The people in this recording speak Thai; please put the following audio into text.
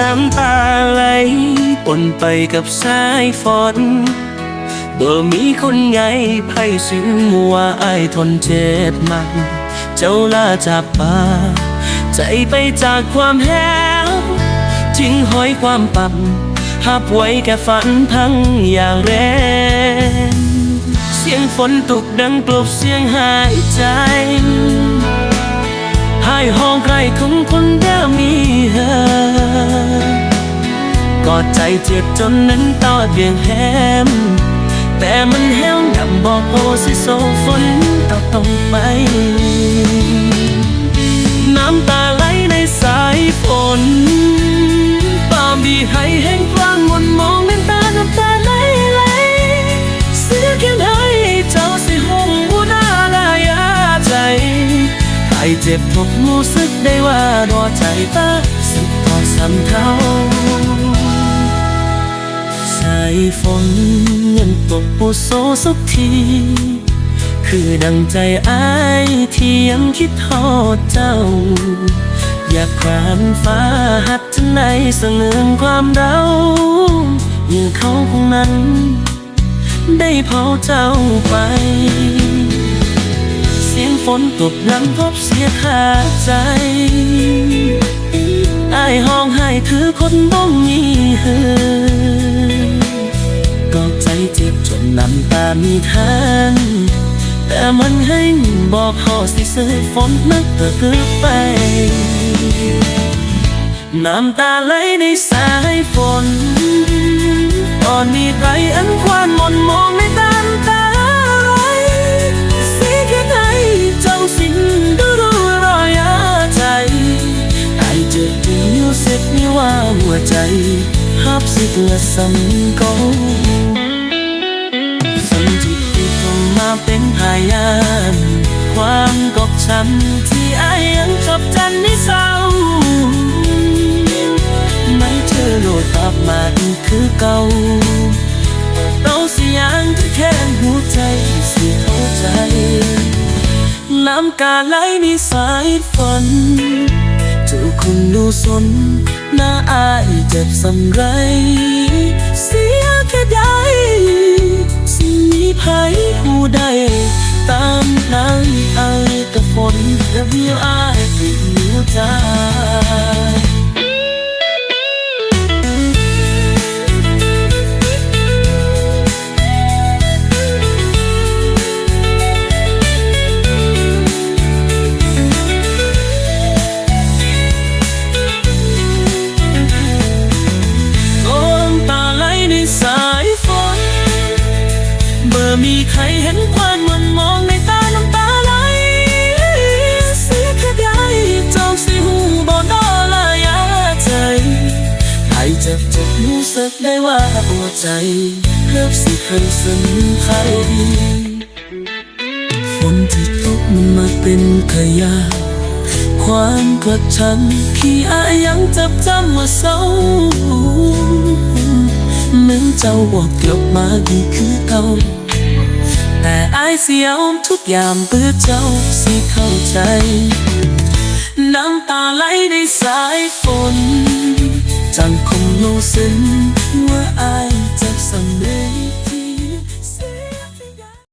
น้ำตาไหลปนไปกับสายฝนบ่มีคนไงไพ่ซึ้งว่าอทนเจ็บมัน เจ้าลาจากป่าใจไปจากความแห้งทิ้งห้อยความปั่นหับไว้แค่ฝันพังอย่างแรงเสียงฝนตกดังกลบเสียงหายใจหายห้องใครของคนเดิม ใจเจ็บจนนั้นต่อเบียงแหม แต่มันแห้วดำบอกโอสิโซฝนตกตรงไป น้ำตาไหลในสายฝนปามบีให้แห้งกว้างมนมองเป็นตาน้ำตาไหลไหลเสียแค่ไหนเจ้าสิหงบุนาลายาใจให้เจ็บทุกมูสึกได้ว่ารอใจตาสุดพอสำเทาสา ฝนยังตกปุโซสักที คือดังใจอ้ายที่ยังคิดทอดเจ้า อยากควานฟ้าหัดทันในเสงืองความเราอยิ่งเขาคงนั้น ได้เผาเจ้าไป เสียงฝนตกดังทบเสียขาดใจอายห้องให้คือคนต้องมีเฮือ ตามีทางแต่มันให้บอกขาสิซื้อฝนนักเกิดไป น้ำตาไหลในสายฝน ตอนนี้ใครอันควานมนมองในตาน้ำตาไหลสีแค่ไหนเจ้าสิ่งดูรู้รอยาใจไอเจอที่อยู่เสร็จนี่ว่าหัวใจฮับสิเกิดสังกอสั เป็นพยานความกอกช้ำที่ไอยังจบจันในเศร้าไม่เธอโหลดกลับมาอีกคือเก่าเราสิยังที่แค่หัวใจสิเข้าใจน้ำกาไหลในสายฝนจ้าคุณดูสนหน้าอายเจ็บสำไร เสียแค่ใดสิมีภัยผู้ใด ตามทางอายกับฝนและวิวอายเป็นหัวใจ เห็นควันมันมองในตาน้ำตาไหลเสียแค่ใดเจ้าสิหูบอดอลายาใจใครจะเจ็บรู้สึกได้ว่าหัวใจเลิกสิเคยสนใครฝนที่ตกมันมาเป็นขยะความกดชันที่อายังจับจำว่าเศร้าเหมือนเจ้าบอกกลับมาดีคือเก่าายเสียวทุกอย่างเพื่อเจ้าสิเข้าใจ น้ำตาไหลในสายฝนจังคงรู้ซึ้ว่าอายเจ็บสำเร็จ